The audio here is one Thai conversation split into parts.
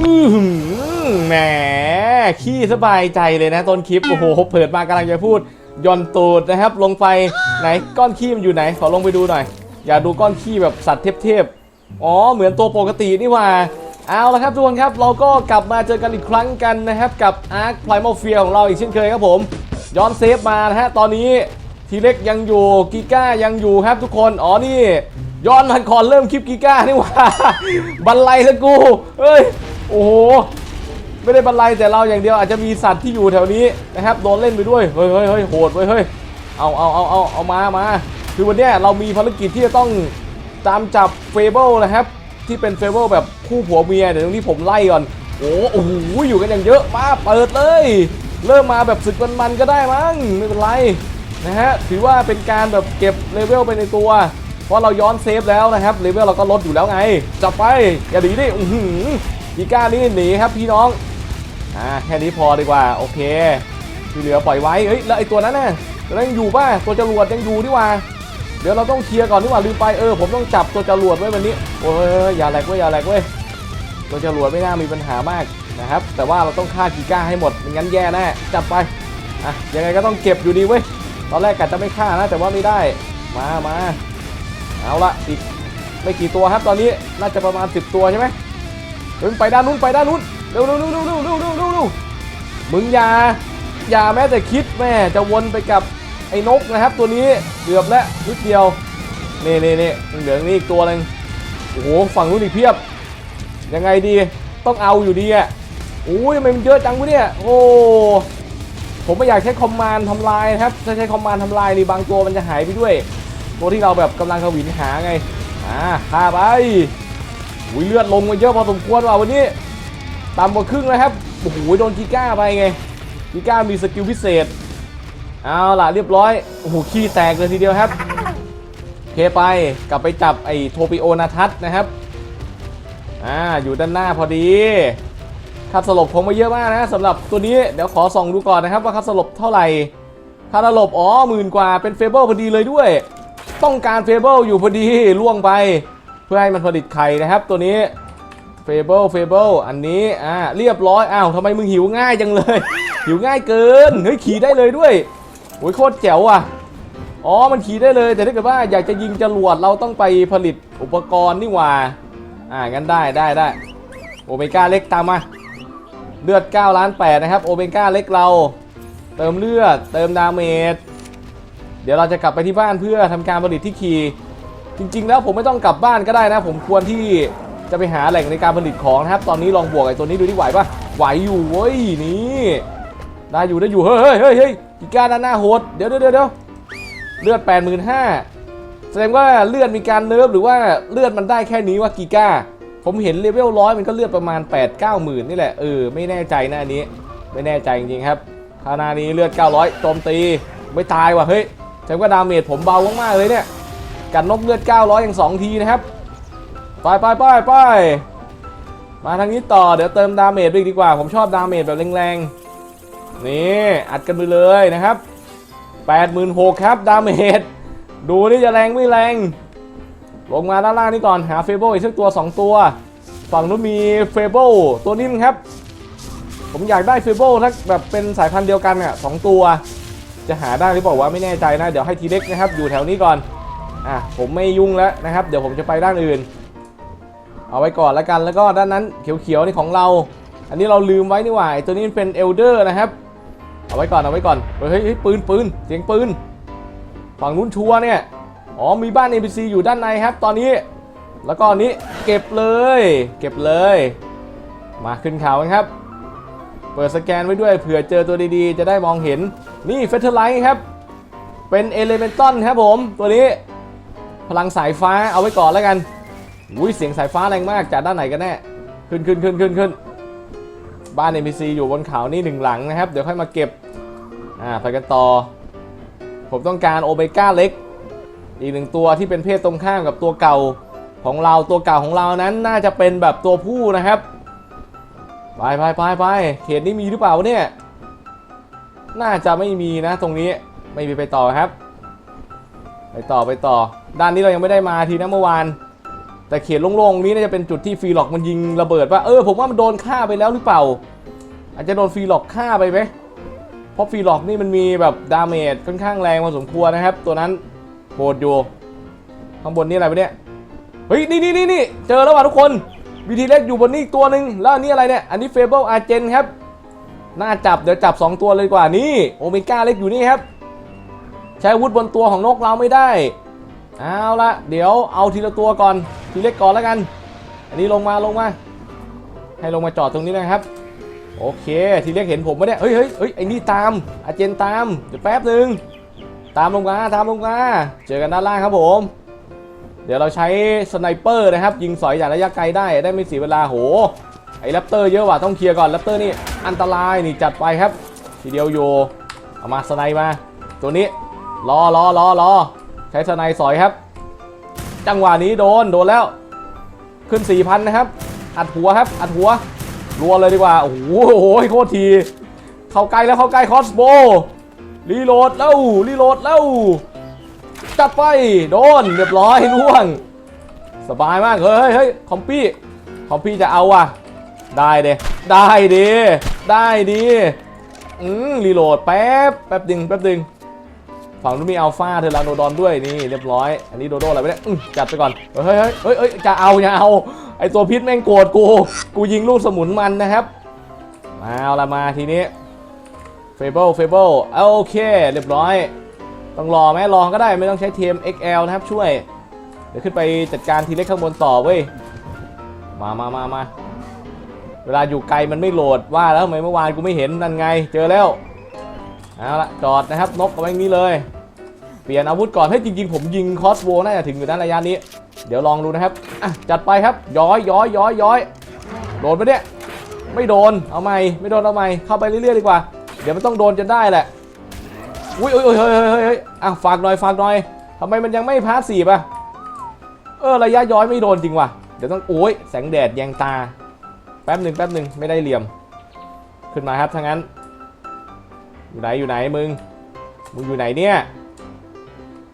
อื้อหือแหมขี้สบายใจเลยนะต้นคลิป โอ้โหเปิดมากำลังจะพูดย่อนตูดนะครับ ลงไปไหนก้อนขี้มันอยู่ไหน ขอลงไปดูหน่อย อย่าดูก้อนขี้แบบสัตว์เทพๆอ๋อ เหมือนตัวปกตินี่หว่าเอาละครับทุกคนครับ เราก็กลับมาเจอกันอีกครั้งกันนะครับ กับ Ark Primal Fear ของเราอีกเช่นเคยครับผม ย้อนเซฟมานะฮะ ตอนนี้ทีเล็กยังอยู่กิก้ายังอยู่ครับทุกคน อ๋อนี่ ย้อนมาก่อนเริ่มคลิปกิก้านี่หว่า บันไลซะกูเฮ้ย โอ้โห ไม่ได้บรรลัยแต่เราอย่างเดียวอาจจะมีสัตว์ที่อยู่แถวนี้นะครับโดนเล่นไปด้วย เฮ้ยเฮ้ยเฮ้ยโหดเว้ยเฮ้ย เอาเอาเอาเอาเอามามาคือวันนี้เรามีภารกิจที่จะต้องตามจับเฟเบิลนะครับ ที่เป็นเฟเบิลแบบคู่ผัวเมียเดี๋ยวตรงนี้ผมไล่ก่อน โอ้โหอยู่กันอย่างเยอะมาเปิดเลย เริ่มมาแบบศึกมันๆก็ได้มั้งไม่เป็นไรนะฮะถือว่าเป็นการแบบเก็บเลเวลไปในตัวเพราะเราย้อนเซฟแล้วนะครับเลเวลเราก็ลดอยู่แล้วไงจับไปอย่าหนีดิอือหือ อีก้านี่หนีครับพี่น้องอ่าแค่นี้พอดีกว่าโอเคที่เหลือปล่อยไว้เฮ้ยแล้วไอตัวนั้นน่ะตัวนั้นยังอยู่ป่ะตัวจรวดยังอยู่นี่ว่าเดี๋ยวเราต้องเคลียร์ก่อนนี่ว่าลืมไปเออผมต้องจับตัวจรวดไว้วันนี้โอ้ยอย่าแหลกเว้ยอย่าแหลกเว้ยตัวจรวดไม่น่ามีปัญหามากนะครับแต่ว่าเราต้องฆ่ากีก้าให้หมดไม่งั้นแย่แน่จับไปอะยังไงก็ต้องเก็บอยู่ดีเว้ยตอนแรกกะจะไม่ฆ่านะแต่ว่าไม่ได้มามาเอาละอีกไม่กี่ตัวครับตอนนี้น่าจะประมาณ 10 ตัวใช่ไหม เดินไปด้านนู้นไปด้านนู้นเร็วเร็วเร็วเร็วเร็วเร็วเร็วเร็วเร็วมึงอย่าอย่าแม้แต่คิดแม่จะวนไปกับไอ้นกนะครับ ตัวนี้เกือบแล้วนิดเดียวนี่นี่นี่เหลืองนี่อีกตัวหนึงโอ้โหฝั่งนู้นอีกเพียบ ยังไงดีต้องเอาอยู่ดีอะโอ้ยทำไมมันเยอะจังวะเนี่ยโอ้ผมไม่อยากใช้คอมมานด์ทำลายนะครับถ้าใช้คอมมานด์ทำลายนี่บางตัวมันจะหายไปด้วยตัวที่เราแบบกำลังขวินหาไงอ่าฆ่าไป อุ้ยเลือดลงมาเยอะพอสมควรว่ะวันนี้ต่ำกว่าครึ่งแล้วครับโอ้โหโดนกีก้าไปไงกีก้ามีสกิลพิเศษเอาล่ะเรียบร้อยโอ้โหขี้แตกเลยทีเดียวครับเคไปกลับไปจับไอ้โทปิโอนาทัศนะครับอ่าอยู่ด้านหน้าพอดีค่าสลบคงไม่เยอะมากนะสำหรับตัวนี้เดี๋ยวขอส่องดูก่อนนะครับว่าค่าสลบเท่าไหร่ค่าสลบอ๋อหมื่นกว่าเป็นเฟเบิลพอดีเลยด้วย ต้องการเฟเบิลอยู่พอดีล่วงไป เพื่อให้มันผลิตไข่นะครับ ตัวนี้เฟเบิลเฟเบิลอันนี้อ่าเรียบร้อยอ้าวทำไมมึงหิวง่ายจังเลย หิวง่ายเกินเฮ้ยขี่ได้เลยด้วยโอ้ยโคตรแจ๋วอะอ๋อมันขี่ได้เลยแต่ถ้าเกิดว่าอยากจะยิงจรวดเราต้องไปผลิตอุปกรณ์นี่หว่าอ่างั้นได้ได้ได้โอเมก้าเล็กตามมาเลือด9ล้าน8นะครับโอเมก้าเล็กเรา เติมเลือดเติมดาเมจเดี๋ยวเราจะกลับไปที่บ้านเพื่อทำการผลิตที่ขี่ จริง ๆ แล้วผมไม่ต้องกลับบ้านก็ได้นะ ผมควรที่จะไปหาแหล่งในการผลิตของนะครับ ตอนนี้ลองบวกไอ้ตัวนี้ดูที่ไหวปะไหวอยู่เว้ยนี่ได้อยู่ได้อยู่เฮ้ยเฮ้ยเฮ้ยเฮ้ยกีก้าด้านหน้าโหดเดี๋ยวเดี๋ยวเดี๋ยวเดี๋ยวเลือด85,000แสดงว่าเลือดมีการเนิร์ฟหรือว่าเลือดมันได้แค่นี้ว่ากีก้า ผมเห็นเลเวลร้อยมันก็เลือดประมาณ 8 9หมื่นนี่แหละเออไม่แน่ใจนะอันนี้ ไม่แน่ใจจริงๆครับคานานี้เลือด 900โจมตีไม่ตายว่ะเฮ้ยแสดงว่าดาเมจผมเบามากๆเลยเนี่ย กันนกเลือด 900อย่าง2ทีนะครับ ไปไปไปไปมาทางนี้ต่อเดี๋ยวเติมดาเมจไปอีกดีกว่า ผมชอบดาเมจแบบแรงๆ นี่อัดกันไปเลยนะครับ86,000ครับดาเมจดูนี่จะแรงไม่แรง ลงมาด้านล่างนี่ก่อนหาเฟเบิลอีกสักตัว 2 ตัว ฝั่งนู้นมีเฟเบิลตัวนี้นครับ ผมอยากได้เฟเบิลถ้าแบบเป็นสายพันธุ์เดียวกันอะสองตัว จะหาได้หรือเปล่าวะไม่แน่ใจนะ เดี๋ยวให้ทีเล็กนะครับ อยู่แถวนี้ก่อน อะผมไม่ยุ่งแล้วนะครับ เดี๋ยวผมจะไปด้านอื่น เอาไว้ก่อนแล้วกันแล้วก็ด้านนั้นเขียวๆนี่ของเรา อันนี้เราลืมไว้นี่หว่าตัวนี้เป็นเอลเดอร์นะครับ เอาไว้ก่อนเอาไว้ก่อนเฮ้ยเฮ้ยปืนปืนเสียงปืนฝั่งนู้นชัวเนี่ยอ๋อมีบ้าน NPC อยู่ด้านในครับ ตอนนี้ แล้วก็อันนี้เก็บเลย เก็บเลย มาขึ้นเขากันครับ เปิดสแกนไว้ด้วยเผื่อเจอตัวดีๆ จะได้มองเห็นนี่เฟเทอร์ไลท์ครับ เป็นเอเลเมนตัลครับผมตัวนี้ พลังสายฟ้าเอาไว้ก่อนแล้วกันอุ้ยเสียงสายฟ้าแรงมากจากด้านไหนกันแน่ขึ้นขึ้นขึ้นขึ้นขึ้นบ้าน NPC อยู่บนเขานี่หนึ่งหลังนะครับ เดี๋ยวค่อยมาเก็บอ่าไปกันต่อ ผมต้องการโอเมก้าเล็ก อีกหนึ่งตัวที่เป็นเพศตรงข้ามกับตัวเก่าของเราตัวเก่าของเรานั้นน่าจะเป็นแบบตัวผู้นะครับไปไปไปไปเขตนี้มีหรือเปล่าเนี่ย น่าจะไม่มีนะตรงนี้ไม่มีไปต่อครับ ไปต่อไปต่อ ด้านนี้เรายังไม่ได้มาทีนะเมื่อวาน แต่เขตโล่งๆนี้น่าจะเป็นจุดที่ฟรีล็อกมันยิงระเบิดว่าเออผมว่ามันโดนฆ่าไปแล้วหรือเปล่า อาจจะโดนฟรีล็อกฆ่าไปไหมเพราะฟรีล็อกนี่มันมีแบบดาเมจค่อนข้างแรงพอสมควรนะครับ ตัวนั้นโหดอยู่ข้างบนนี่อะไรวะเนี่ยเฮ้ยนี่นี่นี่นี่เจอแล้วว่ะทุกคนวิธีเล็กอยู่บนนี้ตัวหนึ่งแล้วอันนี้อะไรเนี่ยอันนี้เฟเบิลอาร์เจนครับน่าจับเดี๋ยวจับ 2 ตัวเลยกว่านี่โอเมก้าเล็กอยู่นี่ครับ ใช้อาวุธบนตัวของนกเราไม่ได้ เอาละเดี๋ยวเอาทีละตัวก่อน ทีเล็กก่อนแล้วกัน อันนี้ลงมาลงมา ให้ลงมาจอดตรงนี้นะครับ โอเค ทีเล็กเห็นผมไหมเนี่ยเฮ้ยเฮ้ยเฮ้ยไอ้นี่ตาม อาเจนตาม เดี๋ยวแป๊บหนึ่งตามลงมาตามลงมา เจอกันด้านล่างครับผม เดี๋ยวเราใช้สไนเปอร์นะครับ ยิงสอยจากระยะไกลได้ได้ไม่เสียเวลาโห ไอ้แรปเตอร์เยอะว่ะต้องเคลียร์ก่อนแรปเตอร์นี่อันตรายนี่จัดไปครับ ทีเดียวโยเอามาสไนมา ตัวนี้ รอรอรอรอใช้สไนสอยครับ จังหวะนี้โดนโดนแล้ว ขึ้น4,000นะครับ อัดหัวครับ อัดหัวรัวเลยดีกว่า โอ้โหโคตรที เข้าใกล้แล้วเข้าใกล้คอสโบรีโหลดแล้วรีโหลดแล้วจัดไปโดนเรียบร้อยล่วง สบายมากเฮ้ยเฮ้ยคอมปี้คอมปี้จะเอาว่ะ ได้เดได้ดีได้ดีอืมรีโหลดแป๊บแป๊บดึงแป๊บดึง ฝั่งนู้นมีอัลฟาเทอร์ลาโนดอนด้วยนี่เรียบร้อย อันนี้โดโดอะไรไปเนี่ยอื้อจัดไปก่อน เฮ้ยเฮ้ยเฮ้ยเฮ้ยจะเอาอย่าเอา ไอตัวพิษแม่งโกรธกู กูยิงลูกสมุนมันนะครับ มาเอาละมาทีนี้เฟเบิลเฟเบิลโอเค เรียบร้อย ต้องรอไหมรอก็ได้ไม่ต้องใช้เทม XL นะครับช่วย เดี๋ยวขึ้นไปจัดการทีเล็กข้างบนต่อเว้ย มามามามาเวลาอยู่ไกลมันไม่โหลดว่าแล้วทำไมเมื่อวานกูไม่เห็นนั่นไง เจอแล้ว เอาละจอดนะครับนกเอาไว้อย่างนี้เลย เปลี่ยนอาวุธก่อนให้จริงๆ ผมยิงคอสโวน่าจะถึงอยู่ด้านระยะนี้ เดี๋ยวลองดูนะครับอะจัดไปครับย้อยย้อยย้อยย้อยโดนไปเนี่ยไม่โดนเอาใหม่ไม่โดนเอาใหม่เข้าไปเรื่อยๆดีกว่า เดี๋ยวมันต้องโดนจนได้แหละอุ้ยอุ้ยอุ้ยเฮ้ยเฮ้ยเฮ้ยเฮ้ยอะฝากหน่อยฝากหน่อยทำไมมันยังไม่พาร์ทสซีฟอะเออระยะย้อยไม่โดนจริงว่ะเดี๋ยวต้องโอ้ยแสงแดดแยงตา แป๊บหนึ่งแป๊บหนึ่งไม่ได้เหลี่ยม ขึ้นมาครับถ้างั้น อยู่ไหนอยู่ไหนมึง มึงอยู่ไหนเนี่ย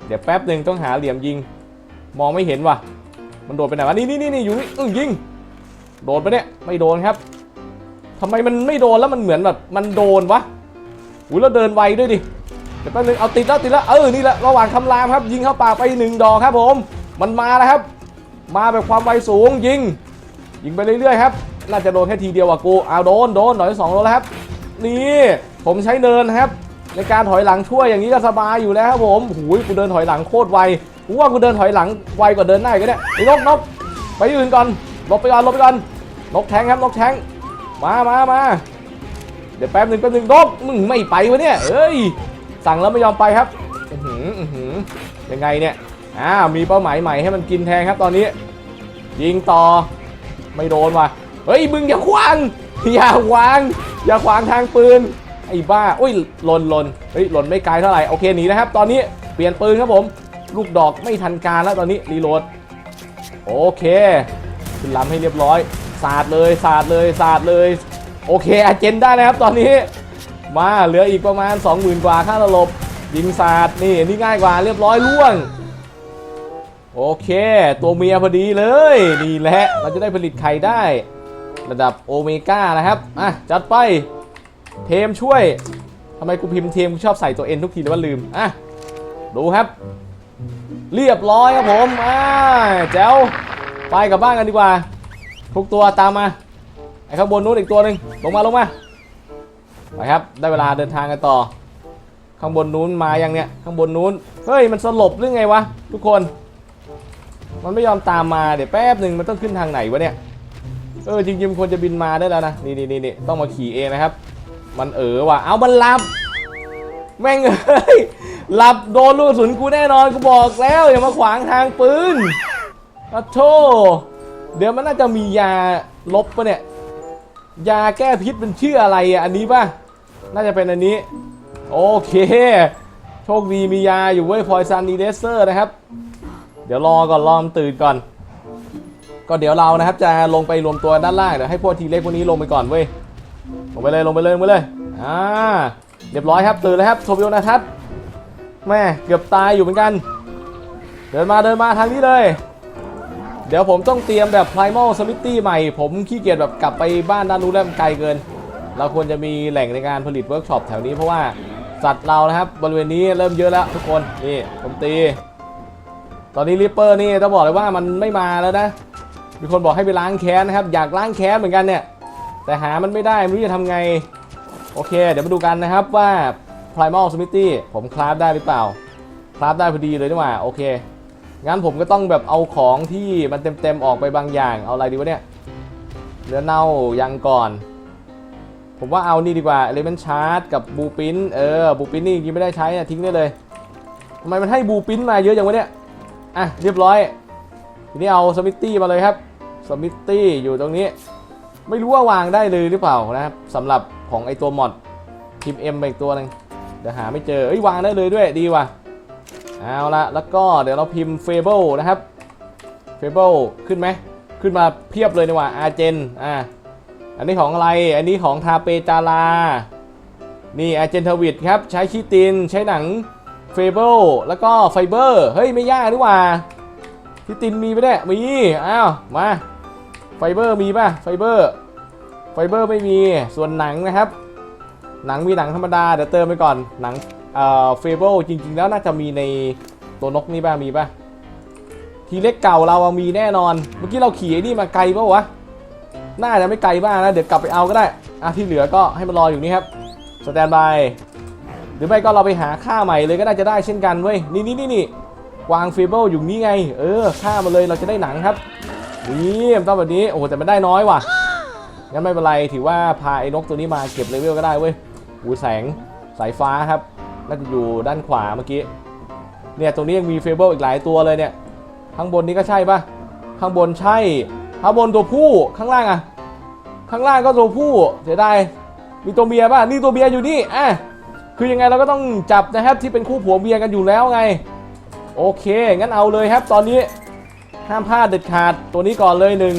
เดี๋ยวแป๊บหนึ่งต้องหาเหลี่ยมยิง มองไม่เห็นว่ะ มันโดดไปไหนวะ นี่นี่นี่นี่อยู่นี่อึ้งยิง โดนไปเนี่ย ไม่โดนครับทำไมมันไม่โดนแล้วมันเหมือนแบบมันโดนวะอุ้ยแล้วเดินไวด้วยดิ เดี๋ยวแป๊บนึงเอาติดแล้วติดแล้ว เออ นี่แหละระหว่างคำรามครับ ยิงเข้าปากไปหนึ่งดอกครับผม มันมาแล้วครับ มาแบบความไวสูงยิง ยิงไปเรื่อยๆครับ น่าจะโดนแค่ทีเดียวว่ะกู เอาโดนโดนหน่อยสองโดนแล้วครับ นี่ผมใช้เนินครับ ในการถอยหลังช่วยอย่างนี้ก็สบายอยู่แล้วครับผมหูยกูเดินถอยหลังโคตรไวกูว่ากูเดินถอยหลังไวกว่าเดินหน้าอีก็ได้ไอ้นกนกไปที่อื่นก่อนหลบไปก่อนหลบไปก่อนนกแทงครับนกแทงมามามาเดี๋ยวแป๊บหนึ่งแป๊บหนึ่งนกมึงไม่ไปวะเนี่ยเอ้ยสั่งแล้วไม่ยอมไปครับอือหืออือหือยังไงเนี่ยอ้ามีเป้าหมายใหม่ให้มันกินแทนครับตอนนี้ ยิงต่อไม่โดนว่ะเฮ้ยมึงอย่าขวางอย่าวาง อย่าขวางทางปืน ไอ้บ้าอุ้ยหล่นหล่นเฮ้ยหล่นไม่ไกลเท่าไหร่ โอเคหนีนะครับ ตอนนี้เปลี่ยนปืนครับผม ลูกดอกไม่ทันการแล้วตอนนี้รีโหลด โอเคขึ้นลำให้เรียบร้อย สาดเลย สาดเลย สาดเลย โอเคอาเจนได้นะครับตอนนี้ มาเหลืออีกประมาณ 20,000 กว่าค่าระลบ ยิงสาดนี่นี่ง่ายกว่าเรียบร้อยล่วงโอเค ตัวเมียพอดีเลย นี่แหละ เราจะได้ผลิตไข่ได้ ระดับโอเมก้านะครับอะจัดไปเทมช่วยทำไมกูพิมพ์เทมกูชอบใส่ตัวเอ็นทุกทีเลยว่าลืมอะดูครับ เรียบร้อยครับผมอ่าแจ๋วไปกลับบ้านกันดีกว่า ทุกตัวตามมาไอ้ข้างบนนู้นอีกตัวหนึ่งลงมาลงมาไปครับ ได้เวลาเดินทางกันต่อ ข้างบนนู้นมายังเนี่ยข้างบนนู้นเฮ้ยมันสลบหรือไงวะทุกคน มันไม่ยอมตามมาเดี๋ยวแป๊บหนึ่งมันต้องขึ้นทางไหนวะเนี่ย เออจริงๆมันควรจะบินมาได้แล้วนะนี่นี่นี่ต้องมาขี่เองนะครับ มันเออว่ะเอามันหลับ แม่งเอ้ยหลับโดนลูกกระสุนกูแน่นอนกูบอกแล้วอย่ามาขวางทางปืนปะโทเดี๋ยวมันน่าจะมียาลบปะเนี่ยยาแก้พิษมันชื่ออะไรอะอันนี้ป่ะน่าจะเป็นอันนี้ โอเค โชคดีมียาอยู่เว้ยพอยซันดีเดเซอร์นะครับ เดี๋ยวรอก่อนรอมตื่นก่อน ก็เดี๋ยวเรานะครับจะลงไปรวมตัวด้านล่างเดี๋ยวให้พวกทีเล็กพวกนี้ลงไปก่อนเว้ยลงไปเลยลงไปเลยลงไปเลยอ่าเรียบร้อยครับตื่นแล้วครับโทบิโอนาทัศแม่เกือบตายอยู่เหมือนกัน เดินมาเดินมาทางนี้เลย เดี๋ยวผมต้องเตรียมแบบ primal smithy ใหม่ ผมขี้เกียจแบบกลับไปบ้านด้านนู้นแล้วมันไกลเกิน เราควรจะมีแหล่งในการผลิตเวิร์กช็อปแถวนี้เพราะว่าสัตว์เรานะครับบริเวณนี้เริ่มเยอะแล้วทุกคนนี่ผมตี ตอนนี้ริปเปอร์นี่ต้องบอกเลยว่ามันไม่มาแล้วนะ มีคนบอกให้ไปล้างแค้นนะครับ อยากล้างแค้นเหมือนกันเนี่ย แต่หามันไม่ได้ ไม่รู้จะทำไง โอเค เดี๋ยวมาดูกันนะครับว่า primal smithy ผมคราฟได้หรือเปล่า คราฟได้พอดีเลยนี่หว่า โอเค งั้นผมก็ต้องแบบเอาของที่มันเต็มๆออกไปบางอย่าง เอาอะไรดีวะเนี่ย เนื้อเน่ายังก่อน ผมว่าเอานี่ดีกว่า element chart กับบูปินเออ บูปินนี่จริงไม่ได้ใช้นะทิ้งได้เลยทำไมมันให้บูปินมาเยอะจังวะเนี่ย อะ เรียบร้อยทีนี้เอาสมิตตี้มาเลยครับ สมิตตี้อยู่ตรงนี้ ไม่รู้ว่าวางได้เลยหรือเปล่านะครับสำหรับของไอตัวมอดพิมพ์ M ไปอีกตัวหนึงเดี๋ยวหาไม่เจอเอ้ยวางได้เลยด้วยดีว่ะเอาละแล้วก็เดี๋ยวเราพิมพ์ Fable นะครับ Fable ขึ้นไหมขึ้นมาเพียบเลยนี่ว่าอาเจนอะอันนี้ของอะไร อันนี้ของทาเปจารานี่อาเจนทวิตครับ ใช้คีติน ใช้หนังเฟเบิลแล้วก็ไฟเบอร์ เฮ้ย ไม่ยากดีกว่าพี่ตินมีไหมเนี่มี อ้าว มา ฟเบอร์มีป่ะไฟเบอร์ ไฟเบอร์ไม่มี ส่วนหนังนะครับ หนังมีหนังธรรมดา เดี๋ยวเติมไปก่อน หนังเอ่อเฟเบิลจริง ๆ แล้วน่าจะมีในตัวนกนี่ป่ะ มีป่ะ ทีเล็กเก่าเราอะมีแน่นอน เมื่อกี้เราขี่ไอ้นี่มาไกลป่ะวะ น่าจะไม่ไกลมากนะ เดี๋ยวกลับไปเอาก็ได้อะที่เหลือก็ให้มันรออยู่นี่ครับ สแตนบาย หรือไม่ก็เราไปหาค่าใหม่เลยก็น่าจะได้เช่นกันเว้ย นี่นี่นี่นี่วางฟีเบิลอยู่นี่ไง เออ ค่ามาเลยเราจะได้หนังครับ นี่มันต้องแบบนี้ โอ้โหแต่มันได้น้อยว่ะ งั้นไม่เป็นไร ถือว่าพาไอ้นกตัวนี้มาเก็บเลเวลก็ได้เว้ยหูแสงสายฟ้าครับ น่าจะอยู่ด้านขวาเมื่อกี้ เนี่ยตรงนี้ยังมีเฟเบิลอีกหลายตัวเลยเนี่ย ข้างบนนี้ก็ใช่ปะข้างบนใช่ ข้างบนตัวผู้ ข้างล่างอะข้างล่างก็ตัวผู้ เสียดาย มีตัวเมียป่ะ นี่ตัวเมียอยู่นี่ อะ คือยังไงเราก็ต้องจับนะครับที่เป็นคู่ผัวเมียกันอยู่แล้วไง โอเค งั้นเอาเลยครับตอนนี้ ห้ามพลาดเด็ดขาดตัวนี้ก่อนเลยหนึ่ง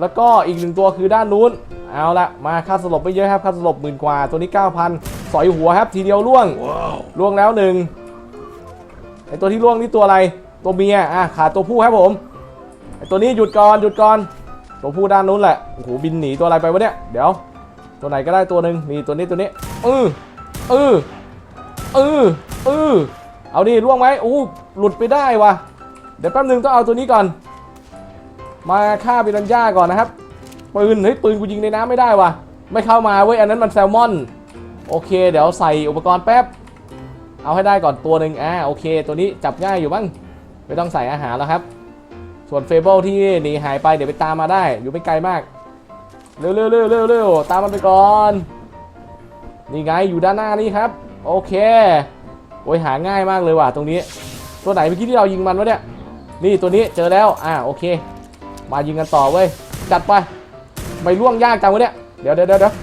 แล้วก็อีกหนึ่งตัวคือด้านนู้น เอาละมาค่าสลบไม่เยอะครับค่าสลบหมื่นกว่า ตัวนี้ 9,000 สอยหัวครับทีเดียวล่วงล่วงแล้วหนึ่งไอตัวที่ล่วงนี่ตัวอะไร ตัวเมียอะขาดตัวผู้ครับผมไอตัวนี้หยุดก่อนหยุดก่อน ตัวผู้ด้านนู้นแหละโอ้โหบินหนีตัวอะไรไปวะเนี่ยเดี๋ยว ตัวไหนก็ได้ตัวหนึ่งนี่ตัวนี้ตัวนี้เออเออเออเออเอาดิล่วงไหมอู้หลุดไปได้วะ เดี๋ยวแป๊บนึงต้องเอาตัวนี้ก่อน มาฆ่าปิรันย่าก่อนนะครับ ปืนเฮ้ยปืนกูยิงในน้ำไม่ได้วะไม่เข้ามาเว้ยอันนั้นมันแซลมอน โอเค เดี๋ยวใส่อุปกรณ์แป๊บ เอาให้ได้ก่อนตัวหนึ่งอ่าโอเค ตัวนี้จับง่ายอยู่บ้างไม่ต้องใส่อาหารแล้วครับ ส่วนเฟเบิลที่หนีหายไปเดี๋ยวไปตามมาได้ อยู่ไม่ไกลมาก เร็วเร็วเร็วเร็วเร็วตามมันไปก่อน นี่ไงอยู่ด้านหน้านี่ครับ โอเคโอ้ยหาง่ายมากเลยว่ะตรงนี้ ตัวไหนเมื่อกี้ที่เรายิงมันวะเนี่ย นี่ตัวนี้เจอแล้ว อ่าโอเค มายิงกันต่อเว้ย จัดไป ไม่ล่วงยากจังวะเนี่ย เดี๋ยวเดี๋ยวเดี๋ยว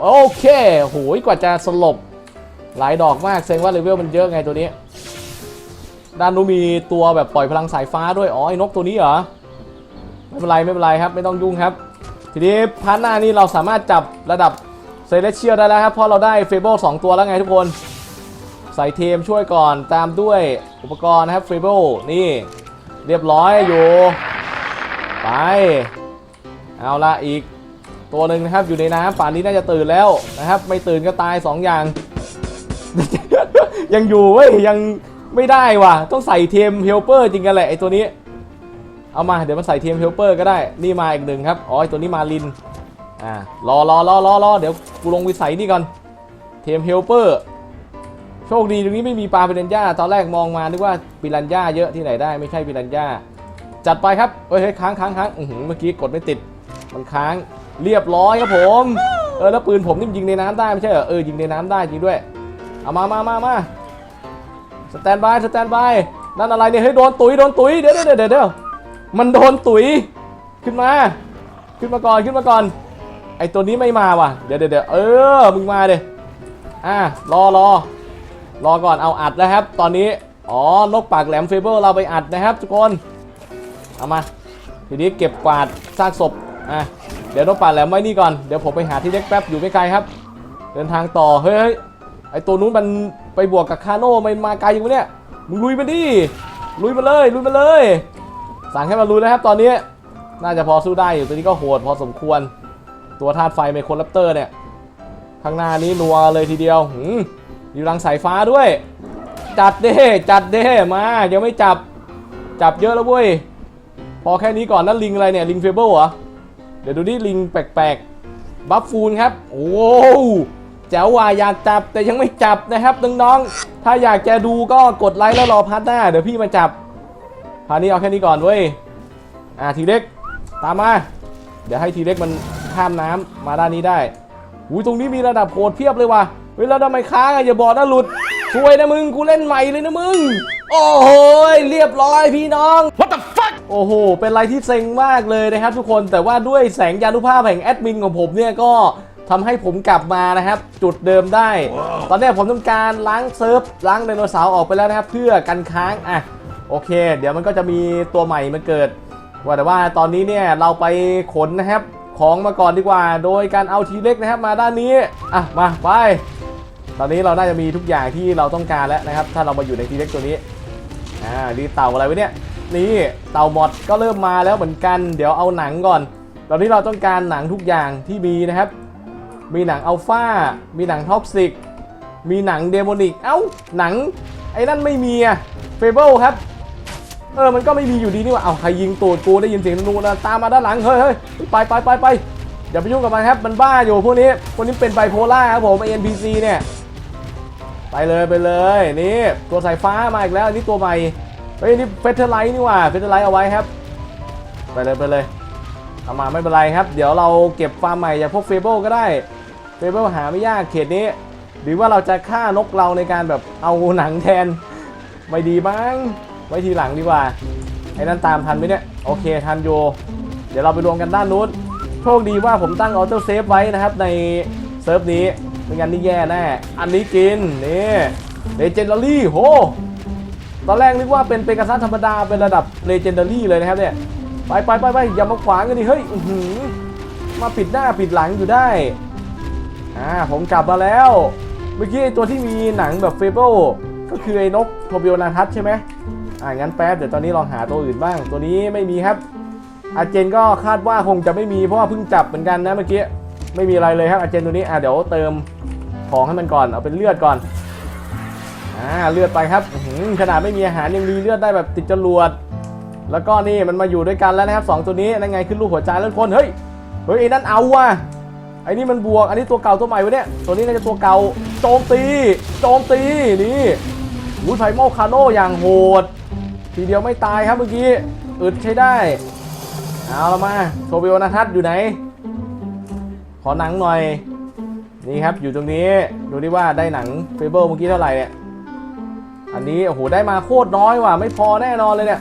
โอเคโหยกว่าจะสลบ หลายดอกมากแสดงว่าเลเวลมันเยอะไงตัวนี้ ด้านนู้นมีตัวแบบปล่อยพลังสายฟ้าด้วย อ๋อไอ้นกตัวนี้เหรอ ไม่เป็นไรไม่เป็นไรครับ ไม่ต้องยุ่งครับ ทีนี้พาร์ทหน้านี้เราสามารถจับระดับเซเลเชียลได้แล้วครับเพราะเราได้เฟเบิล2ตัวแล้วไงทุกคน ใส่เทมช่วยก่อนตามด้วยอุปกรณ์นะครับเฟเบิลนี่ เรียบร้อยอยู่ ไป เอาละอีก ตัวหนึ่งนะครับอยู่ในน้ำป่านนี้น่าจะตื่นแล้วนะครับ ไม่ตื่นก็ตาย2ออย่าง ยังอยู่เว้ยยังไม่ได้ว่ะ ต้องใส่เทมเฮลเปอร์จริงกันแหละไอตัวนี้ เอามาเดี๋ยวมันใส่เทมเฮลเปอร์ก็ได้ นี่มาอีกหนึ่งครับอ๋อไอตัวนี้มาลินอ่ารอรอรอรอรอเดี๋ยวกูลงไปใส่นี่ก่อนเทมเฮลเปอร์ โชคดีตรงนี้ไม่มีปลาปิรันย่าตอนแรกมองมานึกว่าปิรันย่าเยอะที่ไหนได้ไม่ใช่ปิรันย่าจัดไปครับเฮ้ยเฮ้ยค้างค้างค้างเมื่อกี้กดไม่ติด มันค้างเรียบร้อยครับผมเออแล้วปืนผมนี่มันยิงในน้ำได้ไม่ใช่เหรอเออยิงในน้ำได้จริงด้วยเอามามามามาสแตนบายสแตนบายนั่นอะไรเนี่ยเฮ้ยโดนตุ๋ยโดนตุ๋ยเดี๋ยวเดี๋ยวเดี๋ยวเดี๋ยวมันโดนตุ๋ยขึ้นมา ขึ้นมาก่อนขึ้นมาก่อน ไอตัวนี้ไม่มาว่ะเดี๋ยวเดี๋ยวเดี๋ยวเออมึงมาเดี๋ยอะรอรอ รอก่อนเอาอัดแล้วครับ ตอนนี้ อ๋อนกปากแหลมเฟเบอร์เราไปอัดนะครับ ทุกคน เอามา ทีนี้เก็บกวาดซากศพ อะ เดี๋ยวนกปากแหลมไว้นี่ก่อน เดี๋ยวผมไปหาที่เล็กแป๊บอยู่ไม่ไกลครับ เดินทางต่อ เฮ้ยเฮ้ยไอตัวนู้นมันไปบวกกับคาโน่มันมาไกลอยู่เนี่ย มึงลุยมันดิ ลุยมาเลย ลุยมาเลย สั่งให้มันรู้นะครับ ตอนนี้ น่าจะพอสู้ได้อยู่ ตัวนี้ก็โหดพอสมควร ตัวธาตุไฟไมโครแรปเตอร์เนี่ย ข้างหน้านี้นัวเลยทีเดียวหืม อยู่รังสายฟ้าด้วย จัดเด้จัดเด้มายังไม่จับจับเยอะแล้วเว้ยพอแค่นี้ก่อนนั่นลิงอะไรเนี่ยลิงเฟเบิลเหรอเดี๋ยวดูดิลิงแปลกๆบัฟฟูนครับโอ้โหแจ๋วว่าอยากจับแต่ยังไม่จับนะครับน้องๆถ้าอยากจะดูก็กดไลค์แล้วรอพัดหน้าเดี๋ยวพี่มาจับพานี้เอาแค่นี้ก่อนเว้ยอ่าทีเล็กตามมา เดี๋ยวให้ทีเล็กมันข้ามน้ำมาด้านนี้ได้อุ้ยตรงนี้มีระดับโหดเพียบเลยว่ะ เฮ้ยแล้วทำไมค้างอะอย่าบอกนะหลุดช่วยนะมึงกูเล่นใหม่เลยนะมึง โอ้โหเรียบร้อยพี่น้อง What the fuck โอ้โห เป็นอะไรที่เซ็งมากเลยนะครับทุกคนแต่ว่าด้วยแสงยานุภาพแห่งแอดมินของผมเนี่ยก็ทำให้ผมกลับมานะครับ จุดเดิมได้ ตอนนี้ผมทำการล้างเซิร์ฟล้างไดโนเสาร์ออกไปแล้วนะครับ เพื่อกันค้างอะโอเค เดี๋ยวมันก็จะมีตัวใหม่มาเกิดว่าแต่ว่าตอนนี้เนี่ยเราไปขนนะครับ ของมาก่อนดีกว่า โดยการเอาทีเล็กนะครับมาด้านนี้ อะ มาไป ตอนนี้เราน่าจะมีทุกอย่างที่เราต้องการแล้วนะครับ ถ้าเรามาอยู่ในทีเล็กตัวนี้ อ่าดีเต่าอะไรวะเนี่ย นี่เต่าหมดก็เริ่มมาแล้วเหมือนกัน เดี๋ยวเอาหนังก่อน ตอนนี้เราต้องการหนังทุกอย่างที่มีนะครับ มีหนังอัลฟามีหนังท็อกซิก มีหนังเดโมนิก เอ้า หนังไอ้นั่นไม่มีอะเฟเบิลครับ เออ มันก็ไม่มีอยู่ดีนี่ว่าเอาใครยิงตูดกูได้ยินเสียงนูนะตามมาด้านหลัง เฮ้ยเฮ้ยไปไปไปไปอย่าไปยุ่งกับมันครับ มันบ้าอยู่พวกนี้พวกนี้เป็นไบโพล่าครับผม NPC เนี่ย ไปเลยไปเลย นี่ ตัวสายฟ้ามาอีกแล้ว อันนี้ตัวใหม่ เฮ้ย นี่เฟเธอร์ไลท์นี่ว่าเฟเธอร์ไลท์เอาไว้ครับ ไปเลยไปเลยเอามาไม่เป็นไรครับ เดี๋ยวเราเก็บฟาร์มใหม่จากพวกเฟเบิลก็ได้ เฟเบิลหาไม่ยากเขตนี้ หรือว่าเราจะฆ่านกเราในการแบบเอาหนังแทน ไม่ดีมั้ง ไว้ทีหลังดีกว่า ไอ้นั่นตามทันไหมเนี่ย โอเคทันโย เดี๋ยวเราไปรวมกันด้านนู้น โชคดีว่าผมตั้งออโต้เซฟไว้นะครับในเซิร์ฟนี้ไม่งั้นนี่แย่แน่ อันนี้กิน นี่เลเจนดารี่โห ตอนแรกนึกว่าเป็นเป็นกษัตริย์ธรรมดา เป็นระดับเลเจนดารี่เลยนะครับเนี่ย ไปไปไปไปอย่ามาขวางกันดิ เฮ้ยอืมาปิดหน้าปิดหลังอยู่ได้ อ่าผมกลับมาแล้ว เมื่อกี้ไอ้ตัวที่มีหนังแบบเฟเบิลก็คือไอ้นกโทบิโอนาทัสใช่ไหม อ่างั้นแป๊บเดี๋ยวตอนนี้ลองหาตัวอื่นบ้าง ตัวนี้ไม่มีครับ อาเจนก็คาดว่าคงจะไม่มีเพราะว่าเพิ่งจับเหมือนกันนะเมื่อกี้ ไม่มีอะไรเลยครับอาเจนตัวนี้ อ่าเดี๋ยวเติมของให้มันก่อน เอาเป็นเลือดก่อน อ่าเลือดไปครับขนาดไม่มีอาหารยังมีเลือดได้แบบติดจรวด แล้วก็นี่มันมาอยู่ด้วยกันแล้วนะครับสองตัวนี้นั่นไงขึ้นรูปหัวใจแล้วคน เฮ้ย เฮ้ยไอ้นั่นเอาว่ะไอ้นี่มันบวก อันนี้ตัวเก่าตัวใหม่วะเนี่ย ตัวนี้น่าจะตัวเก่า โจมตี โจมตี นี่วุ้ยไฟโมคาโนอย่างโหด ทีเดียวไม่ตายครับเมื่อกี้อึดใช้ได้ เอาละมาโชเบลนาทัศอยู่ไหน ขอหนังหน่อย นี่ครับอยู่ตรงนี้ดูดิว่าได้หนังเฟเบิลเมื่อกี้เท่าไหร่เนี่ยอันนี้โอ้โหได้มาโคตรน้อยว่ะไม่พอแน่นอนเลยเนี่ย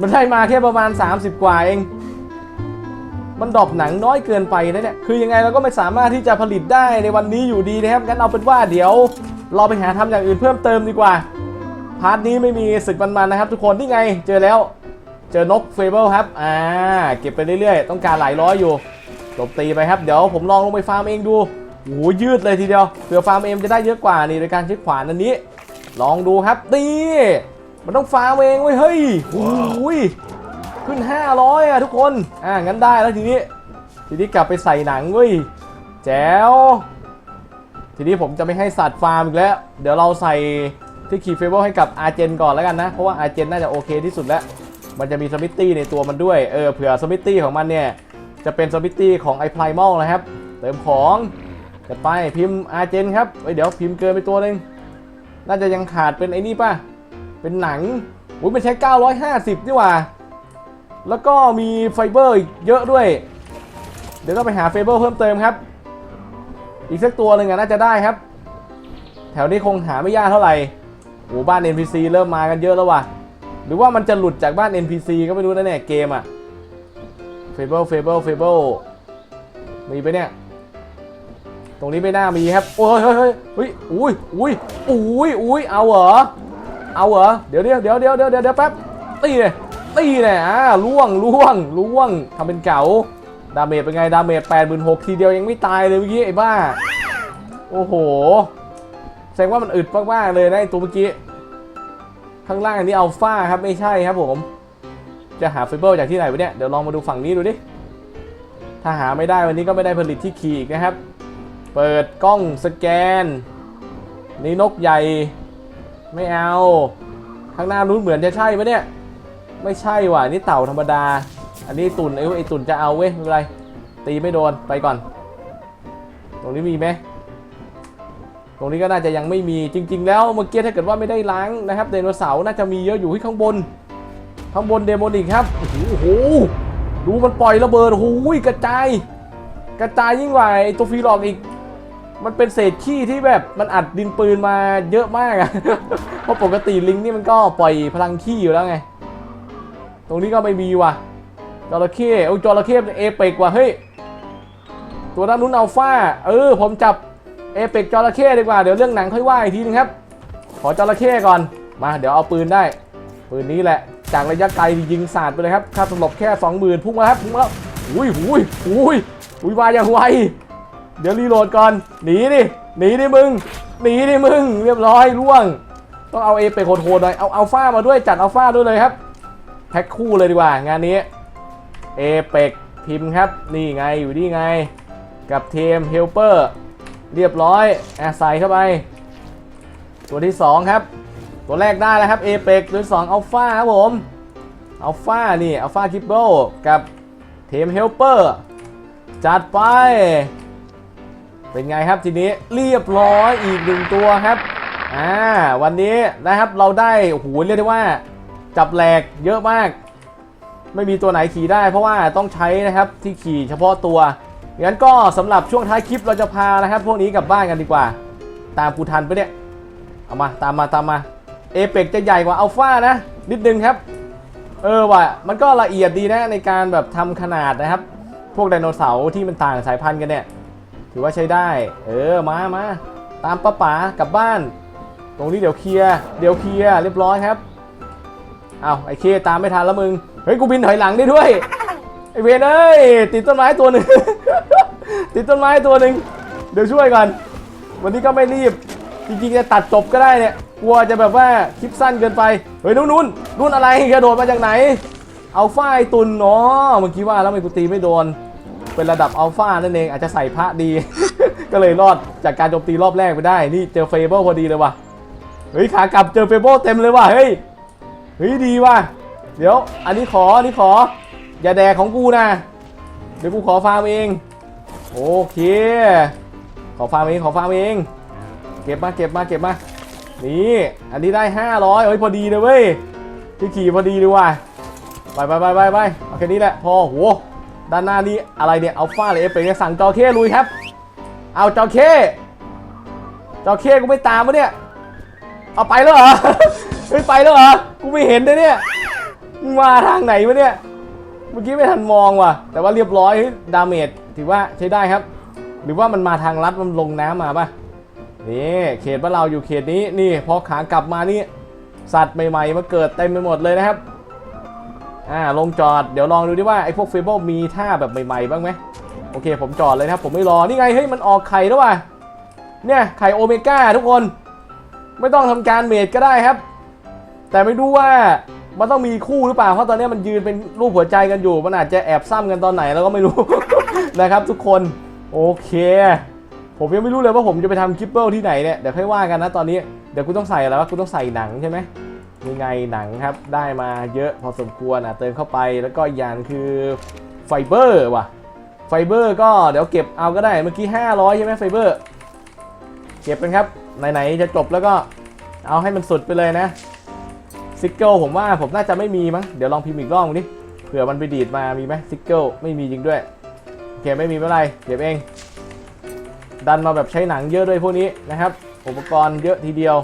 มันได้มาแค่ประมาณ 30 กว่าเอง มันดรอปหนังน้อยเกินไปนะเนี่ยคือยังไงเราก็ไม่สามารถที่จะผลิตได้ในวันนี้อยู่ดีนะครับงั้นเอาเป็นว่าเดี๋ยว เราไปหาทำอย่างอื่นเพิ่มเติมดีกว่า พาร์ทนี้ไม่มีศึกมันๆนะครับ ทุกคนนี่ไงเจอแล้ว เจอนกเฟเบิลครับ อ่า เก็บไปเรื่อยๆ ต้องการหลายร้อยอยู่จบตีไปครับ เดี๋ยวผมลองลงไปฟาร์มเองดูโอ้ยืดเลยทีเดียวเผื่อฟาร์มเองจะได้เยอะกว่านี่โดยการใช้ขวานอันนี้ ลองดูครับนี่มันต้องฟาร์มเองเว้ยเฮ้ยโอ้ยขึ้น 500อะทุกคนอ่างั้นได้แล้วทีนี้ ทีนี้กลับไปใส่หนังเว้ยแจ๋วทีนี้ผมจะไม่ให้สัตว์ฟาร์มอีกแล้ว เดี๋ยวเราใส่ ที่คีย์เฟเบิลให้กับอาร์เจนก่อนแล้วกันนะ เพราะว่าอาร์เจนน่าจะโอเคที่สุดแล้ว มันจะมีสมิตตี้ในตัวมันด้วย เออเผื่อสมิตตี้ของมันเนี่ย จะเป็นสมิตตี้ของไอพลายมอลนะครับ เติมของกันไปพิมพ์อาร์เจนครับเอ้ยเดี๋ยวพิมพ์เกินไปตัวหนึ่งน่าจะยังขาดเป็นไอ้นี่ป่ะ เป็นหนังอุ้ยมันใช้ 950นี่ว่า แล้วก็มีไฟเบอร์อีกเยอะด้วย เดี๋ยวต้องไปหาไฟเบอร์เพิ่มเติมครับ อีกสักตัวหนึ่งอะน่าจะได้ครับ แถวนี้คงหาไม่ยากเท่าไหร่ อ้บ้าน NPC เริ่มมากันเยอะแล้วว่ะ หรือว่ามันจะหลุดจากบ้าน NPC ก็ไม่รู้นะเนี่ยเกมอะเฟเบิลเฟเบิลเฟเบิลมีไปเนี่ย ตรงนี้ไม่น่ามีครับ โอ้ยเฮ้ยเฮ้ยเฮ้ยอุ้ยอุ้ยอุ้ยอุ้ยเอาเหรอ เอาเหรอ เดี๋ยวเดี๋ยวเดี๋ยวเดี๋ยวเดี๋ยวเดี๋ยวแป๊บ ตีเลยตีเลยอ่าล่วงล่วงล่วงทำเป็นเก๋า ดาเมจเป็นไง ดาเมจแปดหมื่นหกทีเดียวยังไม่ตายเลยเมื่อกี้ไอ้บ้า โอ้โห แสดงว่ามันอึดมากๆเลยนะตัวเมื่อกี้ ข้างล่างอันนี้อัลฟาครับไม่ใช่ครับผม จะหาไฟเบอร์จากที่ไหนวะเนี่ย เดี๋ยวลองมาดูฝั่งนี้ดูดิ ถ้าหาไม่ได้วันนี้ก็ไม่ได้ผลิตที่ขี่อีกนะครับ เปิดกล้องสแกน นี่นกใหญ่ ไม่เอา ข้างหน้านู้นเหมือนจะใช่ปะเนี่ย ไม่ใช่ว่ะนี่เต่าธรรมดา อันนี้ตุ่นไอ้ไอ้ตุ่นจะเอาเว้ยไม่เป็นไร ตีไม่โดนไปก่อน ตรงนี้มีไหม ตรงนี้ก็น่าจะยังไม่มีจริง ๆ แล้วเมื่อกี้ถ้าเกิดว่าไม่ได้ล้างนะครับไดโนเสาร์น่าจะมีเยอะอยู่ที่ข้างบน ข้างบนเดโมนิกครับโอ้โหดูมันปล่อยระเบิดโอ้โหกระจาย กระจายยิ่งกว่าไอ้ตัวฟรีหลอกอีก มันเป็นเศษขี้ที่แบบมันอัดดินปืนมาเยอะมากอะเพราะปกติลิงนี่มันก็ปล่อยพลังขี้อยู่แล้วไง ตรงนี้ก็ไม่มีว่ะจระเข้โอ้จระเข้เอเปกว่ะเฮ้ยตัวด้านนู้นอัลฟาเออผมจับ เอเปกจระเข้ดีกว่า เดี๋ยวเรื่องหนังค่อยว่าอีกทีนึงครับ ขอจระเข้ก่อน มา เดี๋ยวเอาปืนได้ ปืนนี้แหละ จากระยะไกลยิงสาดไปเลยครับ ค่าตลบแค่20,000พุ่งมาครับ พุ่งมาแล้วอุ้ยอุ้ยอุ้ยอุ้ยมายอย่างไว เดี๋ยวรีโหลดก่อน หนีดิ หนีดิมึง หนีดิมึง เรียบร้อยล่วง ต้องเอาเอเปกโหดๆหน่อย เอาอัลฟามาด้วย จัดอัลฟาด้วยเลยครับ แพ็คคู่เลยดีกว่า งานนี้ เอเปกพิมพ์ครับ นี่ไง อยู่นี่ไง กับเทมเฮลเปอร์ เรียบร้อยแอร์ใส่เข้าไป ตัวที่ 2 ครับ ตัวแรกได้แล้วครับเอเปกตัวที่2อัลฟาครับผมอัลฟานี่อัลฟาคิปโบกับเทมเฮลเปอร์จัดไป เป็นไงครับทีนี้เรียบร้อยอีกหนึ่งตัวครับอ่าวันนี้นะครับเราได้โอ้โหเรียกได้ว่าจับแหลกเยอะมาก ไม่มีตัวไหนขี่ได้เพราะว่าต้องใช้นะครับที่ขี่เฉพาะตัว งั้นก็สำหรับช่วงท้ายคลิปเราจะพานะครับ พวกนี้กลับบ้านกันดีกว่า ตามกูทันไปเนี่ย เอามาตามมาตามมาเอเปกจะใหญ่กว่าอัลฟานะ นิดนึงครับ เออว่ะมันก็ละเอียดดีนะในการแบบทำขนาดนะครับ พวกไดโนเสาร์ที่มันต่างสายพันธุ์กันเนี่ย ถือว่าใช้ได้ เออมามาตามป้าป๋ากลับบ้าน ตรงนี้เดี๋ยวเคลียร์เดี๋ยวเคลียร์เรียบร้อยครับเอาไอ้เคตามไม่ทันแล้วมึงเฮ้ยกูบินถอยหลังได้ด้วย ไอเวนเอ้ยติดต้นไม้ตัวหนึ่ง ติดต้นไม้ตัวหนึ่งเดี๋ยวช่วยก่อน วันนี้ก็ไม่รีบ จริงๆจะตัดจบก็ได้เนี่ยกลัวจะแบบว่าคลิปสั้นเกินไป เฮ้ยนู่นนู่นนู่นอะไรกระโดดมาจากไหนอัลฟาไอตุนเนาะเมื่อกี้ว่าแล้วไม่กูตีไม่โดน เป็นระดับอัลฟานั่นเองอาจจะใส่พระดี ก็เลยรอดจากการโจมตีรอบแรกไปได้ นี่เจอเฟเบิลพอดีเลยว่ะ เฮ้ยขากลับเจอเฟเบิลเต็มเลยว่ะ เฮ้ย เฮ้ยดีว่ะ เดี๋ยว อันนี้ขอ อันนี้ขอ อย่าแดกของกูนะ เดี๋ยวกูขอฟาร์มเอง โอเค ขอฟาร์มเอง ขอฟาร์มเอง เก็บมา เก็บมา เก็บมา นี่ อันนี้ได้ 500เฮ้ย พอดีเลยเว้ยที่ขี่พอดีเลยว่ะ ไปไปไปไปไปเอาแค่นี้แหละ พอโหด้านหน้านี่อะไรเนี่ย อัลฟาเลยเอฟเฟกต์สั่งจอเข้ลุยครับ เอาจอเข้จอเข้กูไม่ตามวะเนี่ย เอาไปแล้วเหรอเฮ้ยไปแล้วเหรอ กูไม่เห็นเลยเนี่ยมาทางไหนวะเนี่ย เมื่อกี้ไม่ทันมองว่ะ แต่ว่าเรียบร้อยดาเมจถือว่าใช้ได้ครับ หรือว่ามันมาทางลัดมันลงน้ำมาป่ะนี่เขตบ้านเราอยู่เขตนี้นี่พอขากลับมานี่สัตว์ใหม่ๆมาเกิดเต็มไปหมดเลยนะครับอ่าลงจอดเดี๋ยวลองดูดิว่าไอ้พวกเฟเบิลมีท่าแบบใหม่ๆบ้างไหมโอเค ผมจอดเลยนะครับผมไม่รอนี่ไงเฮ้ยมันออกไข่แล้วว่ะเนี่ยไข่โอเมก้าทุกคน ไม่ต้องทำการเมดก็ได้ครับ แต่ไม่รู้ว่า มันต้องมีคู่หรือเปล่า เพราะตอนนี้มันยืนเป็นรูปหัวใจกันอยู่ มันอาจจะแอบซ้ำกันตอนไหนแล้วก็ไม่รู้ นะครับทุกคน โอเค ผมยังไม่รู้เลยว่าผมจะไปทำคลิปเปิลที่ไหนเนี่ย เดี๋ยวค่อยว่ากันนะตอนนี้ เดี๋ยวกูต้องใส่อะไรวะ กูต้องใส่หนังใช่ไหมยังไงหนังครับ ได้มาเยอะพอสมควรอะเติมเข้าไป แล้วก็อย่างคือไฟเบอร์ว่ะ ไฟเบอร์ก็เดี๋ยวเก็บเอาก็ได้ เมื่อกี้ 500 ใช่ไหมไฟเบอร์ เก็บกันครับ ไหนๆจะจบแล้วก็เอาให้มันสุดไปเลยนะ ซิกเกิลผมว่าผมน่าจะไม่มีมั้งเดี๋ยวลองพิมพ์อีกรอบดิเผื่อมันไปดีดมามีไหมซิกเกิลไม่มีจริงด้วยโอเคไม่มีไม่เป็นไรเก็บเอง ดันมาแบบใช้หนังเยอะด้วยพวกนี้นะครับ อุปกรณ์เยอะทีเดียว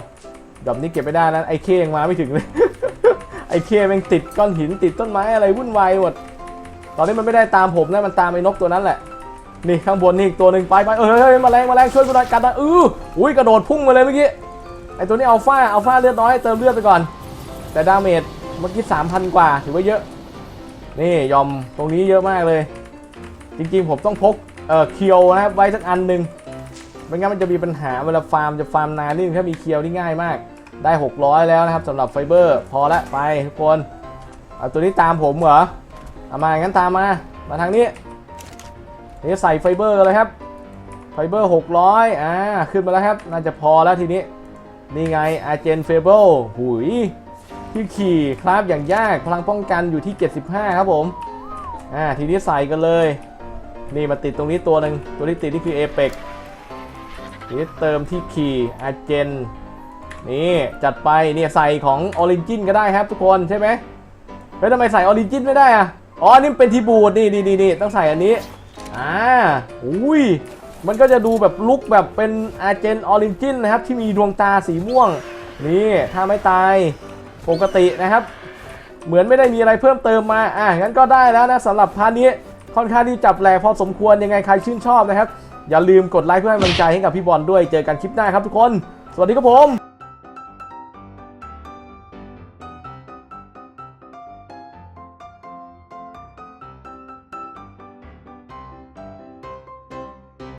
ดอกนี้เก็บไม่ได้นะไอ้เคยังมาไม่ถึงเลยไอ้เคม่งติดก้อนหินติดต้นไม้อะไรวุ่นวายหมดตอนนี้มันไม่ได้ตามผมนะมันตามไอ้นกตัวนั้นแหละนี่ข้างบนนี่อีกตัวหนึ่งไปไปเออเฮ้ยมาแรงมาแรงช่วยกูหน่อยกันนะเอออุ้ยกระโดดพุ่งมาเลยเมื่อกี้ไอ้ตัวนี้อัลฟาอัลฟาเลือดน้อยเติมเลือดไปก่อน แต่ดาเมจเมื่อกี้3,000กว่า ถือว่าเยอะ นี่ยอมตรงนี้เยอะมากเลย จริงๆผมต้องพกเอ่อเคียวนะครับไว้สักอันหนึ่งไม่งั้นมันจะมีปัญหาเวลาฟาร์มจะฟาร์มนานนี่ถ้ามีเคียวที่ง่ายมาก ได้ 600 แล้วนะครับสำหรับไฟเบอร์ พอละไปทุกคนเอาตัวนี้ตามผมเหรอเอามางั้นตามมา มาทางนี้นี่ใส่ไฟเบอร์เลยครับไฟเบอร์ 600 อ่า ขึ้นมาแล้วครับ น่าจะพอแล้วทีนี้ นี่ไงอาเจนเฟเบิลหุย ที่ขี่คราฟอย่างยากพลังป้องกันอยู่ที่ 75 ครับผมอ่าทีนี้ใส่กันเลย นี่มาติดตรงนี้ตัวหนึ่งตัวที่ติดนี่คือเอเปกนี้เติมที่ขี่อาเจนนี่จัดไปเนี่ยใส่ของออริจินก็ได้ครับทุกคนใช่ไหมเฮ้ยทำไมใส่ออริจินไม่ได้อะอ๋อนี่เป็นทีบูดนี่นี่นี่นี่ต้องใส่อันนี้อ่าอุ้ยมันก็จะดูแบบลุกแบบเป็นอาเจนออริจินนะครับที่มีดวงตาสีม่วง นี่ถ้าไม่ตาย ปกตินะครับ เหมือนไม่ได้มีอะไรเพิ่มเติมมาอะงั้นก็ได้แล้วนะสำหรับพาร์ทนี้ค่อนข้างที่จับแหลกพอสมควรยังไงใครชื่นชอบนะครับ อย่าลืมกดไลค์เพื่อให้กำลังใจให้กับพี่บอลด้วยเจอกันคลิปหน้าครับทุกคน สวัสดีครับผม